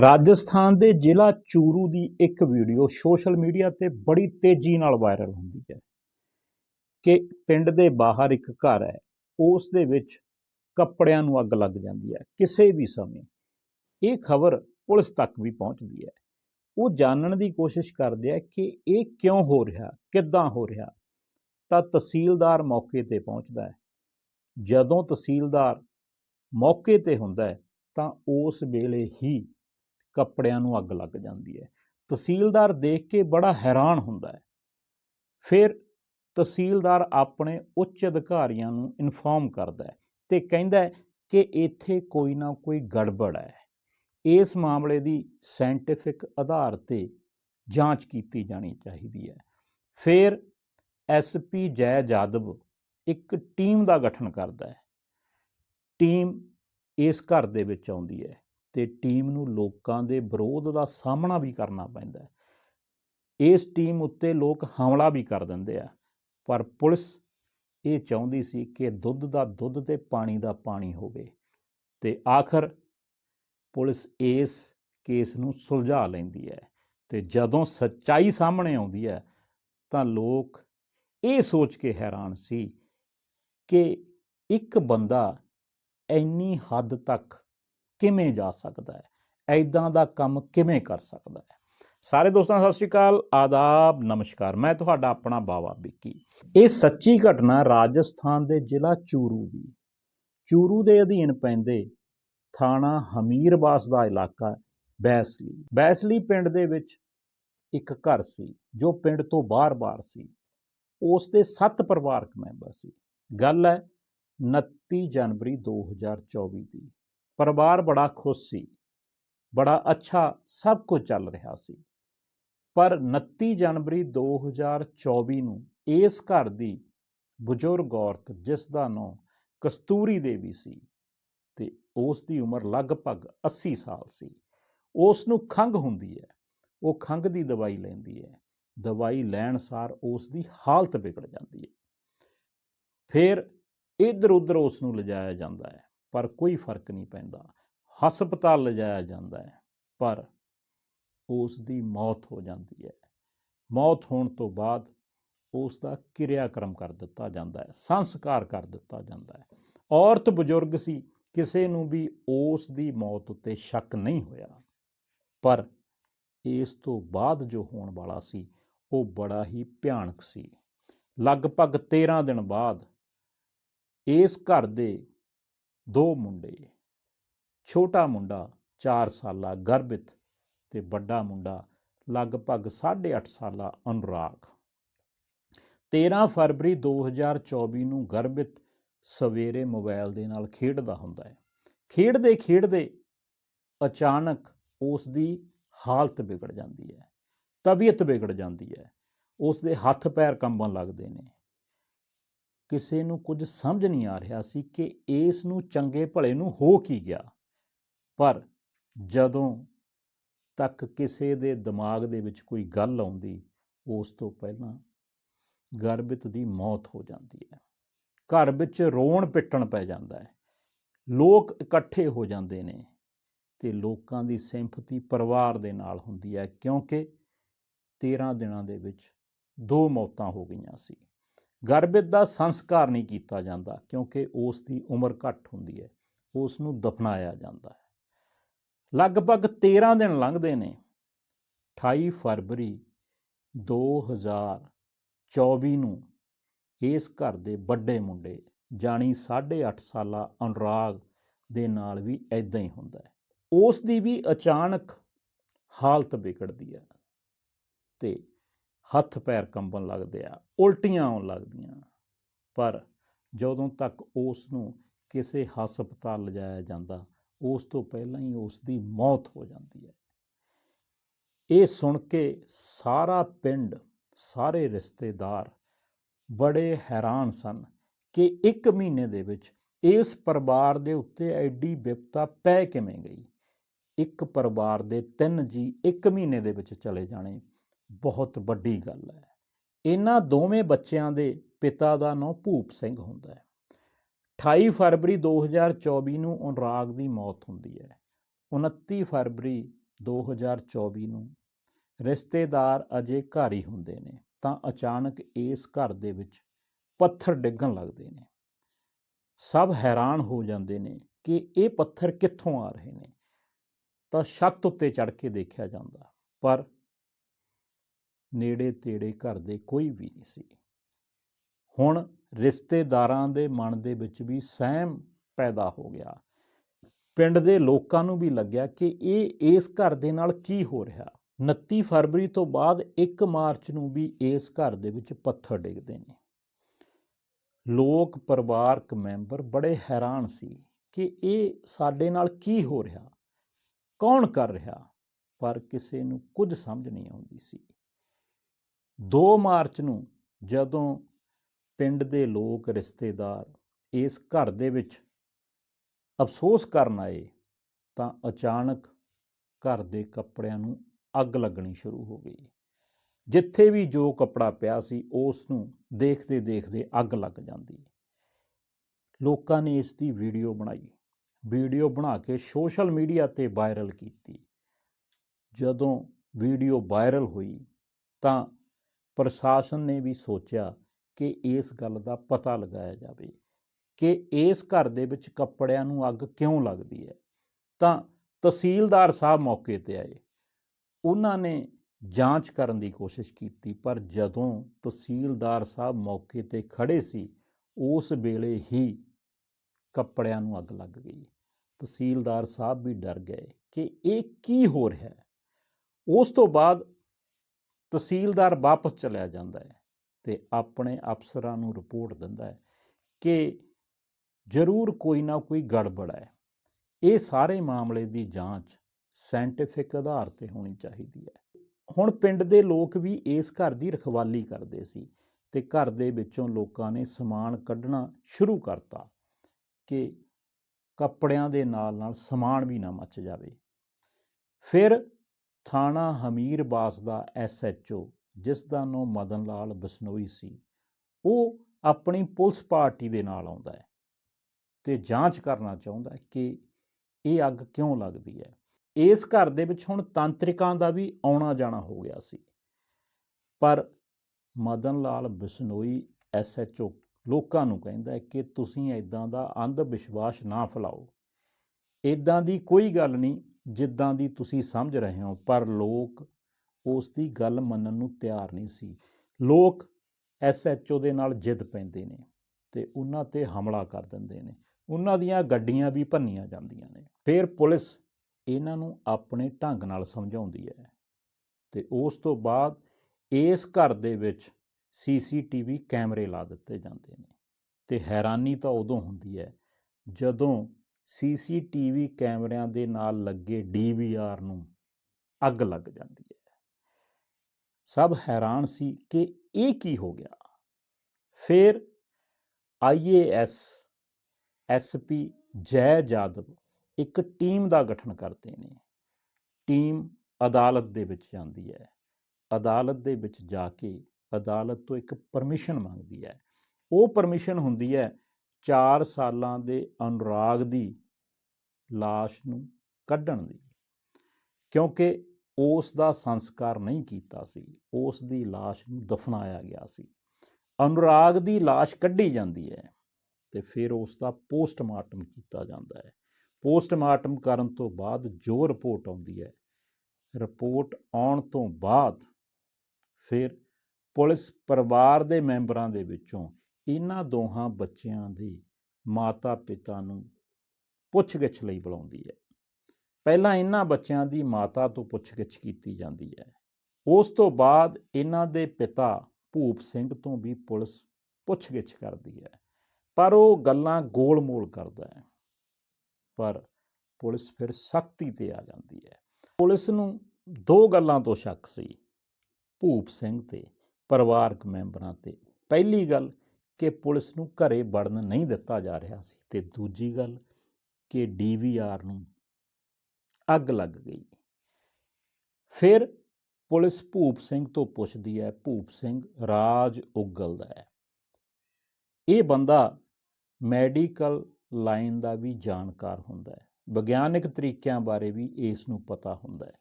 ਰਾਜਸਥਾਨ ਦੇ ਜ਼ਿਲ੍ਹਾ ਚੂਰੂ ਦੀ ਇੱਕ ਵੀਡੀਓ ਸੋਸ਼ਲ ਮੀਡੀਆ ਤੇ ਬੜੀ ਤੇਜ਼ੀ ਨਾਲ ਵਾਇਰਲ ਹੁੰਦੀ ਹੈ ਕਿ ਪਿੰਡ ਦੇ ਬਾਹਰ ਇੱਕ ਘਰ ਹੈ, ਉਸ ਦੇ ਵਿੱਚ ਕੱਪੜਿਆਂ ਨੂੰ ਅੱਗ ਲੱਗ ਜਾਂਦੀ ਹੈ, ਕਿਸੇ ਵੀ ਸਮੇਂ। ਇਹ ਖਬਰ ਪੁਲਿਸ ਤੱਕ ਵੀ ਪਹੁੰਚਦੀ ਹੈ। ਉਹ ਜਾਣਨ ਦੀ ਕੋਸ਼ਿਸ਼ ਕਰਦੇ ਆ ਕਿ ਇਹ ਕਿਉਂ ਹੋ ਰਿਹਾ, ਕਿੱਦਾਂ ਹੋ ਰਿਹਾ। ਤਾਂ ਤਹਿਸੀਲਦਾਰ ਮੌਕੇ ਤੇ ਪਹੁੰਚਦਾ ਹੈ। ਜਦੋਂ ਤਹਿਸੀਲਦਾਰ ਮੌਕੇ ਤੇ ਹੁੰਦਾ ਹੈ, ਤਾਂ ਉਸ ਵੇਲੇ ਹੀ ਕੱਪੜਿਆਂ ਨੂੰ ਅੱਗ ਲੱਗ ਜਾਂਦੀ ਹੈ। ਤਹਿਸੀਲਦਾਰ ਦੇਖ ਕੇ ਬੜਾ ਹੈਰਾਨ ਹੁੰਦਾ ਹੈ। ਫਿਰ ਤਹਿਸੀਲਦਾਰ ਆਪਣੇ ਉੱਚ ਅਧਿਕਾਰੀਆਂ ਨੂੰ ਇਨਫੋਰਮ ਕਰਦਾ ਹੈ ਤੇ ਕਹਿੰਦਾ ਕਿ ਇੱਥੇ ਕੋਈ ਨਾ ਕੋਈ ਗੜਬੜ ਹੈ। ਇਸ ਮਾਮਲੇ ਦੀ ਸਾਇੰਟਿਫਿਕ ਆਧਾਰ ਤੇ ਜਾਂਚ ਕੀਤੀ ਜਾਣੀ ਚਾਹੀਦੀ ਹੈ। ਫਿਰ ਐਸਪੀ ਜੈ ਜਾਦਵ ਇੱਕ ਟੀਮ ਦਾ ਗਠਨ ਕਰਦਾ ਹੈ। ਟੀਮ ਇਸ ਘਰ ਦੇ ਵਿੱਚ ਆਉਂਦੀ ਹੈ। ਤੇ ਟੀਮ ਨੂੰ ਲੋਕਾਂ ਦੇ ਵਿਰੋਧ ਦਾ ਸਾਹਮਣਾ ਵੀ ਕਰਨਾ ਪੈਂਦਾ ਇਸ ਟੀਮ ਉੱਤੇ ਲੋਕ ਹਮਲਾ ਵੀ ਕਰ ਦਿੰਦੇ ਆ, ਪਰ ਪੁਲਿਸ ਇਹ ਚਾਹੁੰਦੀ ਸੀ ਕਿ ਦੁੱਧ ਦਾ ਦੁੱਧ ਤੇ ਪਾਣੀ ਦਾ ਪਾਣੀ ਹੋਵੇ ਤੇ ਆਖਰ ਪੁਲਿਸ ਇਸ ਕੇਸ ਨੂੰ ਸੁਲਝਾ ਲੈਂਦੀ ਹੈ ਤੇ ਜਦੋਂ ਸੱਚਾਈ ਸਾਹਮਣੇ ਆਉਂਦੀ ਹੈ ਤਾਂ ਲੋਕ ਇਹ ਸੋਚ ਕੇ ਹੈਰਾਨ ਸੀ ਕਿ ਇੱਕ ਬੰਦਾ ਇੰਨੀ ਹੱਦ ਤੱਕ ਕਿਵੇਂ ਜਾ ਸਕਦਾ ਹੈ? ਐਦਾਂ ਦਾ ਕੰਮ ਕਿਵੇਂ ਕਰ ਸਕਦਾ ਹੈ? ਸਾਰੇ ਦੋਸਤਾਂ, ਸਤਿ ਸ਼੍ਰੀ ਅਕਾਲ। ਆਦਾਬ, ਨਮਸਕਾਰ। ਮੈਂ ਤੁਹਾਡਾ ਆਪਣਾ ਬਾਵਾ ਵਿੱਕੀ। ਇਹ ਸੱਚੀ ਘਟਨਾ ਰਾਜਸਥਾਨ ਦੇ ਜ਼ਿਲ੍ਹਾ ਚੂਰੂ ਦੀ ਚੂਰੂ ਦੇ ਅਧੀਨ ਪੈਂਦੇ ਥਾਣਾ ਹਮੀਰਬਾਸ ਦਾ ਇਲਾਕਾ ਬੈਸਲੀ। ਬੈਸਲੀ ਪਿੰਡ ਦੇ ਵਿੱਚ ਇੱਕ ਘਰ ਸੀ, ਜੋ ਪਿੰਡ ਤੋਂ ਬਾਹਰ-ਬਾਹਰ ਸੀ। ਉਸ ਦੇ 7 ਪਰਿਵਾਰਕ ਮੈਂਬਰ ਸੀ। ਗੱਲ ਹੈ 29 ਜਨਵਰੀ 2024 ਦੀ। ਪਰਿਵਾਰ ਬੜਾ ਖੁਸ਼ ਸੀ, ਬੜਾ ਅੱਛਾ ਸਭ ਕੁਝ ਚੱਲ ਰਿਹਾ ਸੀ। ਪਰ 29 ਜਨਵਰੀ 2024 ਨੂੰ ਇਸ ਘਰ ਦੀ ਬਜ਼ੁਰਗ ਔਰਤ, ਜਿਸ ਦਾ ਨਾਮ ਕਸਤੂਰੀ ਦੇਵੀ ਸੀ ਤੇ ਉਸ ਦੀ ਉਮਰ ਲਗਭਗ 80 ਸਾਲ ਸੀ ਉਸ ਨੂੰ ਖੰਘ ਹੁੰਦੀ ਹੈ, ਉਹ ਖੰਘ ਦੀ ਦਵਾਈ ਲੈਂਦੀ ਹੈ, ਦਵਾਈ ਲੈਣ ਸਾਰ ਉਸ ਦੀ ਹਾਲਤ ਵਿਗੜ ਜਾਂਦੀ ਹੈ। ਫਿਰ ਇੱਧਰ ਉੱਧਰ ਉਸ ਨੂੰ ਲਿਜਾਇਆ ਜਾਂਦਾ ਹੈ। ਪਰ ਕੋਈ ਫ਼ਰਕ ਨਹੀਂ ਪੈਂਦਾ। ਹਸਪਤਾਲ ਲਿਜਾਇਆ ਜਾਂਦਾ ਹੈ, ਪਰ ਉਸ ਦੀ ਮੌਤ ਹੋ ਜਾਂਦੀ ਹੈ। ਮੌਤ ਹੋਣ ਤੋਂ ਬਾਅਦ ਉਸ ਦਾ ਕਿਰਿਆਕਰਮ ਕਰ ਦਿੱਤਾ ਜਾਂਦਾ ਹੈ, ਸੰਸਕਾਰ ਕਰ ਦਿੱਤਾ ਜਾਂਦਾ ਹੈ। ਔਰਤ ਬਜ਼ੁਰਗ ਸੀ, ਕਿਸੇ ਨੂੰ ਵੀ ਉਸ ਦੀ ਮੌਤ ਉੱਤੇ ਸ਼ੱਕ ਨਹੀਂ ਹੋਇਆ। ਪਰ ਇਸ ਤੋਂ ਬਾਅਦ ਜੋ ਹੋਣ ਵਾਲਾ ਸੀ, ਉਹ ਬੜਾ ਹੀ ਭਿਆਨਕ ਸੀ। ਲਗਭਗ 13 ਦਿਨ ਬਾਅਦ ਇਸ ਘਰ ਦੇ ਦੋ ਮੁੰਡੇ, ਛੋਟਾ ਮੁੰਡਾ 4 ਸਾਲਾ ਗਰਭਿਤ ਤੇ ਵੱਡਾ ਮੁੰਡਾ ਲਗਭਗ 8.5 ਸਾਲਾ ਅਨੁਰਾਗ। 13 ਫਰਵਰੀ 2024 ਨੂੰ ਗਰਭਿਤ ਸਵੇਰੇ ਮੋਬਾਈਲ ਦੇ ਨਾਲ ਖੇਡਦਾ ਹੁੰਦਾ ਹੈ। ਖੇਡਦੇ ਖੇਡਦੇ ਅਚਾਨਕ ਉਸ ਦੀ ਹਾਲਤ ਵਿਗੜ ਜਾਂਦੀ ਹੈ, ਤਬੀਅਤ ਵਿਗੜ ਜਾਂਦੀ ਹੈ ਉਸ ਦੇ ਹੱਥ ਪੈਰ ਕੰਬਣ ਲੱਗਦੇ ਨੇ। ਕਿਸੇ ਨੂੰ ਕੁਝ ਸਮਝ ਨਹੀਂ ਆ ਰਿਹਾ ਸੀ ਕਿ ਇਸ ਨੂੰ ਚੰਗੇ ਭਲੇ ਨੂੰ ਹੋ ਕੀ ਗਿਆ। ਪਰ ਜਦੋਂ ਤੱਕ ਕਿਸੇ ਦੇ ਦਿਮਾਗ ਦੇ ਵਿੱਚ ਕੋਈ ਗੱਲ ਆਉਂਦੀ, ਉਸ ਤੋਂ ਪਹਿਲਾਂ ਗਰਭਿਤ ਦੀ ਮੌਤ ਹੋ ਜਾਂਦੀ ਹੈ। ਘਰ ਵਿੱਚ ਰੋਣ ਪਿੱਟਣ ਪੈ ਜਾਂਦਾ ਹੈ। ਲੋਕ ਇਕੱਠੇ ਹੋ ਜਾਂਦੇ ਨੇ ਤੇ ਲੋਕਾਂ ਦੀ ਸਿੰਪਥੀ ਪਰਿਵਾਰ ਦੇ ਨਾਲ ਹੁੰਦੀ ਹੈ ਕਿਉਂਕਿ 13 ਦਿਨਾਂ ਦੇ ਵਿੱਚ ਦੋ ਮੌਤਾਂ ਹੋ ਗਈਆਂ ਸੀ। ਗਰਭਿਤ ਦਾ ਸੰਸਕਾਰ ਨਹੀਂ ਕੀਤਾ ਜਾਂਦਾ ਕਿਉਂਕਿ ਉਸ ਦੀ ਉਮਰ ਘੱਟ ਹੁੰਦੀ ਹੈ, ਉਸ ਨੂੰ ਦਫਨਾਇਆ ਜਾਂਦਾ ਹੈ। ਲਗਭਗ 13 ਦਿਨ ਲੰਘਦੇ ਨੇ। 28 ਫਰਵਰੀ 2024 ਨੂੰ ਇਸ ਘਰ ਦੇ ਵੱਡੇ ਮੁੰਡੇ ਜਾਣੀ 8.5 ਸਾਲਾ ਅਨੁਰਾਗ ਦੇ ਨਾਲ ਵੀ ਐਦਾਂ ਹੀ ਹੁੰਦਾ ਹੈ। ਉਸ ਦੀ ਵੀ ਅਚਾਨਕ ਹਾਲਤ ਵਿਗੜਦੀ ਹੈ ਤੇ ਹੱਥ ਪੈਰ ਕੰਬਣ ਲੱਗਦੇ ਆ, ਉਲਟੀਆਂ ਆਉਣ ਲੱਗਦੀਆਂ। ਪਰ ਜਦੋਂ ਤੱਕ ਉਸ ਨੂੰ ਕਿਸੇ ਹਸਪਤਾਲ ਲਿਜਾਇਆ ਜਾਂਦਾ, ਉਸ ਤੋਂ ਪਹਿਲਾਂ ਹੀ ਉਸ ਦੀ ਮੌਤ ਹੋ ਜਾਂਦੀ ਹੈ। ਇਹ ਸੁਣ ਕੇ ਸਾਰਾ ਪਿੰਡ, ਸਾਰੇ ਰਿਸ਼ਤੇਦਾਰ ਬੜੇ ਹੈਰਾਨ ਸਨ ਕਿ ਇੱਕ ਮਹੀਨੇ ਦੇ ਵਿੱਚ ਇਸ ਪਰਿਵਾਰ ਦੇ ਉੱਤੇ ਐਡੀ ਵਿਪਤਾ ਪੈ ਕਿਵੇਂ ਗਈ? ਇੱਕ ਪਰਿਵਾਰ ਦੇ ਤਿੰਨ ਜੀ ਇੱਕ ਮਹੀਨੇ ਦੇ ਵਿੱਚ ਚਲੇ ਜਾਣੇ ਬਹੁਤ ਵੱਡੀ ਗੱਲ ਹੈ। ਇਹਨਾਂ ਦੋਵੇਂ ਬੱਚਿਆਂ ਦੇ ਪਿਤਾ ਦਾ ਨਾਂ ਭੂਪ ਸਿੰਘ ਹੁੰਦਾ ਹੈ। 28 ਫਰਵਰੀ 2024 ਨੂੰ ਅਨੁਰਾਗ ਦੀ ਮੌਤ ਹੁੰਦੀ ਹੈ। 29 ਫਰਵਰੀ 2024 ਨੂੰ ਰਿਸ਼ਤੇਦਾਰ ਅਜੇ ਘਰ ਹੀ ਹੁੰਦੇ ਨੇ, ਤਾਂ ਅਚਾਨਕ ਇਸ ਘਰ ਦੇ ਵਿੱਚ ਪੱਥਰ ਡਿੱਗਣ ਲੱਗਦੇ ਨੇ। ਸਭ ਹੈਰਾਨ ਹੋ ਜਾਂਦੇ ਨੇ ਕਿ ਇਹ ਪੱਥਰ ਕਿੱਥੋਂ ਆ ਰਹੇ ਨੇ। ਤਾਂ ਛੱਤ ਉੱਤੇ ਚੜ ਕੇ ਦੇਖਿਆ ਜਾਂਦਾ, ਪਰ ਨੇੜੇ ਤੇੜੇ ਘਰ ਦੇ ਕੋਈ ਵੀ ਨਹੀਂ ਸੀ। ਹੁਣ ਰਿਸ਼ਤੇਦਾਰਾਂ ਦੇ ਮਨ ਦੇ ਵਿੱਚ ਵੀ ਸਹਿਮ ਪੈਦਾ ਹੋ ਗਿਆ। ਪਿੰਡ ਦੇ ਲੋਕਾਂ ਨੂੰ ਵੀ ਲੱਗਿਆ ਕਿ ਇਹ, ਇਸ ਘਰ ਦੇ ਨਾਲ ਕੀ ਹੋ ਰਿਹਾ? 29 ਫਰਵਰੀ ਤੋਂ ਬਾਅਦ 1 ਮਾਰਚ ਨੂੰ ਵੀ ਇਸ ਘਰ ਦੇ ਵਿੱਚ ਪੱਥਰ ਡਿੱਗਦੇ ਨੇ। ਲੋਕ ਪਰਿਵਾਰਕ ਮੈਂਬਰ ਬੜੇ ਹੈਰਾਨ ਸੀ ਕਿ ਇਹ ਸਾਡੇ ਨਾਲ ਕੀ ਹੋ ਰਿਹਾ? ਕੌਣ ਕਰ ਰਿਹਾ? ਪਰ ਕਿਸੇ ਨੂੰ ਕੁਝ ਸਮਝ ਨਹੀਂ ਆਉਂਦੀ ਸੀ। 2 ਮਾਰਚ ਨੂੰ ਜਦੋਂ ਪਿੰਡ ਦੇ ਲੋਕ ਰਿਸ਼ਤੇਦਾਰ ਇਸ ਘਰ ਦੇ ਵਿੱਚ ਅਫਸੋਸ ਕਰਨ ਆਏ, ਤਾਂ ਅਚਾਨਕ ਘਰ ਦੇ ਕੱਪੜਿਆਂ ਨੂੰ ਅੱਗ ਲੱਗਣੀ ਸ਼ੁਰੂ ਹੋ ਗਈ। ਜਿੱਥੇ ਵੀ ਜੋ ਕੱਪੜਾ ਪਿਆ ਸੀ, ਉਸ ਨੂੰ ਦੇਖਦੇ ਦੇਖਦੇ ਅੱਗ ਲੱਗ ਜਾਂਦੀ। ਲੋਕਾਂ ਨੇ ਇਸ ਦੀ ਵੀਡੀਓ ਬਣਾਈ। ਵੀਡੀਓ ਬਣਾ ਕੇ ਸੋਸ਼ਲ ਮੀਡੀਆ ਤੇ ਵਾਇਰਲ ਕੀਤੀ। ਜਦੋਂ ਵੀਡੀਓ ਵਾਇਰਲ ਹੋਈ, ਤਾਂ ਪ੍ਰਸ਼ਾਸਨ ਨੇ ਵੀ ਸੋਚਿਆ ਕਿ ਇਸ ਗੱਲ ਦਾ ਪਤਾ ਲਗਾਇਆ ਜਾਵੇ ਕਿ ਇਸ ਘਰ ਦੇ ਵਿੱਚ ਕੱਪੜਿਆਂ ਨੂੰ ਅੱਗ ਕਿਉਂ ਲੱਗਦੀ ਹੈ। ਤਾਂ ਤਹਿਸੀਲਦਾਰ ਸਾਹਿਬ ਮੌਕੇ ਤੇ ਆਏ। ਉਹਨਾਂ ਨੇ ਜਾਂਚ ਕਰਨ ਦੀ ਕੋਸ਼ਿਸ਼ ਕੀਤੀ, ਪਰ ਜਦੋਂ ਤਹਿਸੀਲਦਾਰ ਸਾਹਿਬ ਮੌਕੇ ਤੇ ਖੜੇ ਸੀ, ਉਸ ਵੇਲੇ ਹੀ ਕੱਪੜਿਆਂ ਨੂੰ ਅੱਗ ਲੱਗ ਗਈ। ਤਹਿਸੀਲਦਾਰ ਸਾਹਿਬ ਵੀ ਡਰ ਗਏ ਕਿ ਇਹ ਕੀ ਹੋ ਰਿਹਾ ਹੈ। ਉਸ ਤੋਂ ਬਾਅਦ ਤਹਿਸੀਲਦਾਰ ਵਾਪਸ ਚਲਿਆ ਜਾਂਦਾ ਹੈ ਤੇ ਆਪਣੇ ਅਫਸਰਾਂ ਨੂੰ ਰਿਪੋਰਟ ਦਿੰਦਾ ਹੈ ਕਿ ਜ਼ਰੂਰ ਕੋਈ ਨਾ ਕੋਈ ਗੜਬੜ ਹੈ। ਇਹ ਸਾਰੇ ਮਾਮਲੇ ਦੀ ਜਾਂਚ ਸਾਇੰਟਿਫਿਕ ਆਧਾਰ ਤੇ ਹੋਣੀ ਚਾਹੀਦੀ ਹੈ। ਹੁਣ ਪਿੰਡ ਦੇ ਲੋਕ ਵੀ ਇਸ ਘਰ ਦੀ ਰਖਵਾਲੀ ਕਰਦੇ ਸੀ ਤੇ ਘਰ ਦੇ ਵਿੱਚੋਂ ਲੋਕਾਂ ਨੇ ਸਮਾਨ ਕੱਢਣਾ ਸ਼ੁਰੂ ਕਰਤਾ ਕਿ ਕੱਪੜਿਆਂ ਦੇ ਨਾਲ ਨਾਲ ਸਮਾਨ ਵੀ ਨਾ ਮੱਚ ਜਾਵੇ। ਫਿਰ ਥਾਣਾ ਹਮੀਰਬਾਸ ਦਾ ਐਸਐਚਓ ਜਿਸ ਦਾ ਨਾਮ ਮਦਨ ਲਾਲ ਬਸਨੋਈ ਸੀ, ਉਹ ਆਪਣੀ ਪੁਲਿਸ ਪਾਰਟੀ ਦੇ ਨਾਲ ਆਉਂਦਾ ਹੈ ਤੇ ਜਾਂਚ ਕਰਨਾ ਚਾਹੁੰਦਾ ਹੈ ਕਿ ਇਹ ਅੱਗ ਕਿਉਂ ਲੱਗਦੀ ਹੈ। ਇਸ ਘਰ ਦੇ ਵਿੱਚ ਹੁਣ ਤਾਂਤਰਿਕਾਂ ਦਾ ਵੀ ਆਉਣਾ ਜਾਣਾ ਹੋ ਗਿਆ ਸੀ। ਪਰ ਮਦਨ ਲਾਲ ਬਿਸ਼ਨੋਈ ਐਸਐਚਓ ਲੋਕਾਂ ਨੂੰ ਕਹਿੰਦਾ ਕਿ ਤੁਸੀਂ ਇਦਾਂ ਦਾ ਅੰਧ ਵਿਸ਼ਵਾਸ ਨਾ ਫੈਲਾਓ। ਇਦਾਂ ਦੀ ਕੋਈ ਗੱਲ ਨਹੀਂ ਜਿੱਦਾਂ ਦੀ ਤੁਸੀਂ ਸਮਝ ਰਹੇ ਹੋ, ਪਰ ਲੋਕ ਉਸ ਦੀ ਗੱਲ ਮੰਨਣ ਨੂੰ ਤਿਆਰ ਨਹੀਂ ਸੀ। ਲੋਕ ਐਸਐਚਓ ਦੇ ਨਾਲ ਜਿੱਦ ਪੈਂਦੇ ਨੇ ਤੇ ਉਹਨਾਂ ਤੇ ਹਮਲਾ ਕਰ ਦਿੰਦੇ ਨੇ। ਉਹਨਾਂ ਦੀਆਂ ਗੱਡੀਆਂ ਵੀ ਭੰਨੀਆਂ ਜਾਂਦੀਆਂ ਨੇ। ਫਿਰ ਪੁਲਿਸ ਇਹਨਾਂ ਨੂੰ ਆਪਣੇ ਢੰਗ ਨਾਲ ਸਮਝਾਉਂਦੀ ਹੈ ਤੇ ਉਸ ਤੋਂ ਬਾਅਦ ਇਸ ਘਰ ਦੇ ਵਿੱਚ ਸੀਸੀਟੀਵੀ ਕੈਮਰੇ ਲਾ ਦਿੱਤੇ ਜਾਂਦੇ ਨੇ ਤੇ ਹੈਰਾਨੀ ਤਾਂ ਉਦੋਂ ਹੁੰਦੀ ਹੈ ਜਦੋਂ ਸੀਸੀਟੀਵੀ ਕੈਮਰਿਆਂ ਦੇ ਨਾਲ ਲੱਗੇ ਡੀਵੀਆਰ ਨੂੰ ਅੱਗ ਲੱਗ ਜਾਂਦੀ ਹੈ। ਸਭ ਹੈਰਾਨ ਸੀ ਕਿ ਇਹ ਕੀ ਹੋ ਗਿਆ। ਫਿਰ ਆਈਏਐਸ ਐਸਪੀ ਜੈ ਜਾਦਵ ਇੱਕ ਟੀਮ ਦਾ ਗਠਨ ਕਰਦੇ ਨੇ। ਟੀਮ ਅਦਾਲਤ ਦੇ ਵਿੱਚ ਜਾਂਦੀ ਹੈ। ਅਦਾਲਤ ਦੇ ਵਿੱਚ ਜਾ ਕੇ ਅਦਾਲਤ ਤੋਂ ਇੱਕ ਪਰਮਿਸ਼ਨ ਮੰਗਦੀ ਹੈ। ਉਹ ਪਰਮਿਸ਼ਨ ਹੁੰਦੀ ਹੈ 4 ਸਾਲਾਂ ਦੇ ਅਨੁਰਾਗ ਦੀ লাশ ਨੂੰ ਕੱਢਣ ਦੀ ਕਿਉਂਕਿ ਉਸ ਦਾ ਸੰਸਕਾਰ ਨਹੀਂ ਕੀਤਾ ਸੀ ਉਸ ਦੀ লাশ ਨੂੰ ਦਫਨਾਇਆ ਗਿਆ ਸੀ ਅਨੁਰਾਗ ਦੀ লাশ ਕੱਢੀ ਜਾਂਦੀ ਹੈ ਤੇ ਫਿਰ ਉਸ ਦਾ ਪੋਸਟਮਾਰਟਮ ਕੀਤਾ ਜਾਂਦਾ ਹੈ ਪੋਸਟਮਾਰਟਮ ਕਰਨ ਤੋਂ ਬਾਅਦ ਜੋ ਰਿਪੋਰਟ ਆਉਂਦੀ ਹੈ ਰਿਪੋਰਟ ਆਉਣ ਤੋਂ ਬਾਅਦ ਫਿਰ ਪੁਲਿਸ ਪਰਿਵਾਰ ਦੇ ਮੈਂਬਰਾਂ ਦੇ ਵਿੱਚੋਂ ਇਹਨਾਂ ਦੋਹਾਂ ਬੱਚਿਆਂ ਦੇ ਮਾਤਾ-ਪਿਤਾ ਨੂੰ ਪੁੱਛਗਿੱਛ ਲਈ ਬੁਲਾਉਂਦੀ ਹੈ। ਪਹਿਲਾਂ ਇਹਨਾਂ ਬੱਚਿਆਂ ਦੀ ਮਾਤਾ ਤੋਂ ਪੁੱਛਗਿੱਛ ਕੀਤੀ ਜਾਂਦੀ ਹੈ। ਉਸ ਤੋਂ ਬਾਅਦ ਇਹਨਾਂ ਦੇ ਪਿਤਾ ਭੂਪ ਸਿੰਘ ਤੋਂ ਵੀ ਪੁਲਿਸ ਪੁੱਛਗਿੱਛ ਕਰਦੀ ਹੈ। ਪਰ ਉਹ ਗੱਲਾਂ ਗੋਲ-ਮੋਲ ਕਰਦਾ ਹੈ। ਪਰ ਪੁਲਿਸ ਫਿਰ ਸਖਤੀ ਤੇ ਆ ਜਾਂਦੀ ਹੈ। ਪੁਲਿਸ ਨੂੰ ਦੋ ਗੱਲਾਂ ਤੋਂ ਸ਼ੱਕ ਸੀ। ਭੂਪ ਸਿੰਘ ਤੇ ਪਰਿਵਾਰਕ ਮੈਂਬਰਾਂ ਤੇ। ਪਹਿਲੀ ਗੱਲ ਕਿ ਪੁਲਿਸ ਨੂੰ ਘਰੇ ਵੜਨ ਨਹੀਂ ਦਿੱਤਾ ਜਾ ਰਿਹਾ ਸੀ। ਤੇ ਦੂਜੀ ਗੱਲ ਕਿ ਡੀਵੀਆਰ ਨੂੰ ਅੱਗ ਲੱਗ ਗਈ। ਫਿਰ ਪੁਲਿਸ ਭੂਪ ਸਿੰਘ ਤੋਂ ਪੁੱਛਦੀ ਹੈ, ਭੂਪ ਸਿੰਘ ਰਾਜ ਉਗਲ ਦਾ ਹੈ। ਇਹ ਬੰਦਾ ਮੈਡੀਕਲ ਲਾਈਨ ਦਾ ਵੀ ਜਾਣਕਾਰ ਹੁੰਦਾ ਹੈ। ਵਿਗਿਆਨਿਕ ਤਰੀਕਿਆਂ ਬਾਰੇ ਵੀ ਇਸ ਨੂੰ ਪਤਾ ਹੁੰਦਾ ਹੈ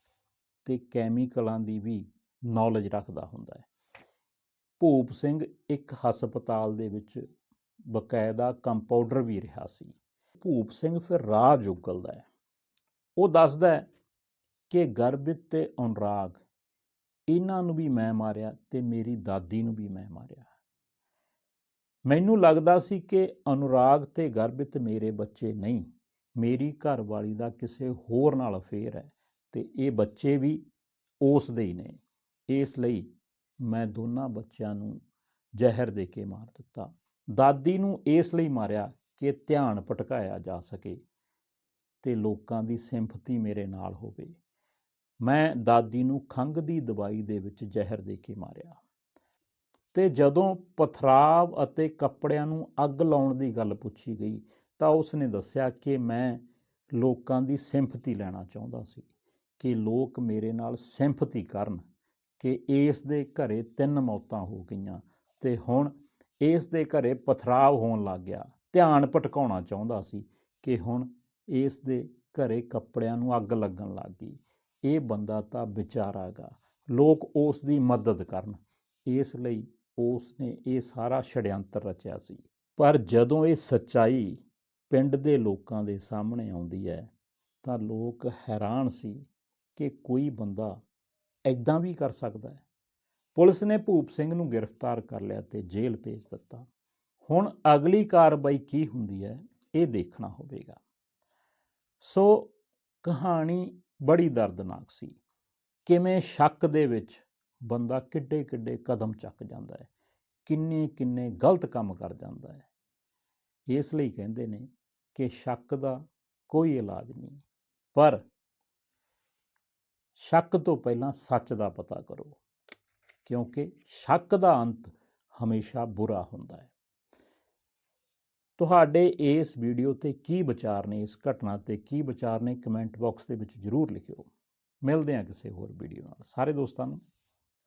ਤੇ ਕੈਮੀਕਲਾਂ ਦੀ ਵੀ ਨੌਲੇਜ ਰੱਖਦਾ ਹੁੰਦਾ ਹੈ। ਭੂਪ ਸਿੰਘ ਇੱਕ ਹਸਪਤਾਲ ਦੇ ਵਿੱਚ ਬਕਾਇਦਾ ਕੰਪਾਊਂਡਰ ਵੀ ਰਿਹਾ ਸੀ। ਭੂਪ ਸਿੰਘ ਫਿਰ ਰਾਹ ਉਗਲਦਾ ਹੈ। ਉਹ ਦੱਸਦਾ ਹੈ ਕਿ ਗਰਭਿਤ ਤੇ ਅਨੁਰਾਗ, ਇਹਨਾਂ ਨੂੰ ਵੀ ਮੈਂ ਮਾਰਿਆ ਤੇ ਮੇਰੀ ਦਾਦੀ ਨੂੰ ਵੀ ਮੈਂ ਮਾਰਿਆ। ਮੈਨੂੰ ਲੱਗਦਾ ਸੀ ਕਿ ਅਨੁਰਾਗ ਤੇ ਗਰਭਿਤ ਮੇਰੇ ਬੱਚੇ ਨਹੀਂ, ਮੇਰੀ ਘਰਵਾਲੀ ਦਾ ਕਿਸੇ ਹੋਰ ਨਾਲ ਅਫੇਅਰ ਹੈ ਤੇ ਇਹ ਬੱਚੇ ਵੀ ਉਸ ਦੇ ਹੀ ਨੇ। ਇਸ ਲਈ ਮੈਂ ਦੋਨਾਂ ਬੱਚਿਆਂ ਨੂੰ ਜ਼ਹਿਰ ਦੇ ਕੇ ਮਾਰ ਦਿੱਤਾ। ਦਾਦੀ ਨੂੰ ਇਸ ਲਈ ਮਾਰਿਆ ਕਿ ਧਿਆਨ ਭਟਕਾਇਆ ਜਾ ਸਕੇ ਤੇ ਲੋਕਾਂ ਦੀ ਸਿੰਪਥੀ ਮੇਰੇ ਨਾਲ ਹੋਵੇ। ਮੈਂ ਦਾਦੀ ਨੂੰ ਖੰਘ ਦੀ ਦਵਾਈ ਦੇ ਵਿੱਚ ਜ਼ਹਿਰ ਦੇ ਕੇ ਮਾਰਿਆ ਤੇ ਜਦੋਂ ਪਥਰਾਵ ਅਤੇ ਕੱਪੜਿਆਂ ਨੂੰ ਅੱਗ ਲਾਉਣ ਦੀ ਗੱਲ ਪੁੱਛੀ ਗਈ ਤਾਂ ਉਸਨੇ ਦੱਸਿਆ ਕਿ ਮੈਂ ਲੋਕਾਂ ਦੀ ਸਿੰਪਥੀ ਲੈਣਾ ਚਾਹੁੰਦਾ ਸੀ, ਕਿ ਲੋਕ ਮੇਰੇ ਨਾਲ ਸਿੰਪਥੀ ਕਰਨ। ਕਿ ਇਸ ਦੇ ਘਰੇ ਤਿੰਨ ਮੌਤਾਂ ਹੋ ਗਈਆਂ ਤੇ ਹੁਣ ਇਸ ਦੇ ਘਰੇ ਪਥਰਾਵ ਹੋਣ ਲੱਗ ਗਿਆ। ਧਿਆਨ ਭਟਕਾਉਣਾ ਚਾਹੁੰਦਾ ਸੀ ਕਿ ਹੁਣ ਇਸ ਦੇ ਘਰੇ ਕੱਪੜਿਆਂ ਨੂੰ ਅੱਗ ਲੱਗਣ ਲੱਗ ਗਈ। ਇਹ ਬੰਦਾ ਤਾਂ ਵਿਚਾਰਾ ਗਾ। ਲੋਕ ਉਸ ਦੀ ਮਦਦ ਕਰਨ। ਇਸ ਲਈ ਉਸ ਨੇ ਇਹ ਸਾਰਾ ਛੜਯੰਤਰ ਰਚਿਆ ਸੀ। ਪਰ ਜਦੋਂ ਇਹ ਸੱਚਾਈ ਪਿੰਡ ਦੇ ਲੋਕਾਂ ਦੇ ਸਾਹਮਣੇ ਆਉਂਦੀ ਹੈ ਤਾਂ ਲੋਕ ਹੈਰਾਨ ਸੀ ਕਿ ਕੋਈ ਬੰਦਾ ਐਦਾਂ ਵੀ ਕਰ ਸਕਦਾ ਹੈ। ਪੁਲਿਸ ਨੇ ਭੂਪ ਸਿੰਘ ਨੂੰ ਗ੍ਰਿਫਤਾਰ ਕਰ ਲਿਆ ਤੇ ਜੇਲ੍ਹ ਭੇਜ ਦਿੱਤਾ। ਹੁਣ ਅਗਲੀ ਕਾਰਵਾਈ ਕੀ ਹੁੰਦੀ ਹੈ, ਇਹ ਦੇਖਣਾ ਹੋਵੇਗਾ। ਸੋ ਕਹਾਣੀ ਬੜੀ ਦਰਦਨਾਕ ਸੀ। ਕਿਵੇਂ ਸ਼ੱਕ ਦੇ ਵਿੱਚ ਬੰਦਾ ਕਿੱਡੇ ਕਿੱਡੇ ਕਦਮ ਚੱਕ ਜਾਂਦਾ ਹੈ ਕਿੰਨੇ ਕਿੰਨੇ ਗਲਤ ਕੰਮ ਕਰ ਜਾਂਦਾ ਹੈ। ਇਸ ਲਈ ਕਹਿੰਦੇ ਨੇ ਕਿ ਸ਼ੱਕ ਦਾ ਕੋਈ ਇਲਾਜ ਨਹੀਂ, ਪਰ ਸ਼ੱਕ ਤੋਂ ਪਹਿਲਾਂ ਸੱਚ ਦਾ ਪਤਾ ਕਰੋ, ਕਿਉਂਕਿ ਸ਼ੱਕ ਦਾ ਅੰਤ ਹਮੇਸ਼ਾ ਬੁਰਾ ਹੁੰਦਾ ਹੈ। ਤੁਹਾਡੇ ਇਸ ਵੀਡੀਓ ਤੇ ਕੀ ਵਿਚਾਰ ਨੇ, ਇਸ ਘਟਨਾ ਤੇ ਕੀ ਵਿਚਾਰ ਨੇ, ਕਮੈਂਟ ਬਾਕਸ ਦੇ ਵਿੱਚ ਜਰੂਰ ਲਿਖਿਓ। ਮਿਲਦੇ ਹਾਂ ਕਿਸੇ ਹੋਰ ਵੀਡੀਓ ਨਾਲ। ਸਾਰੇ ਦੋਸਤਾਂ ਨੂੰ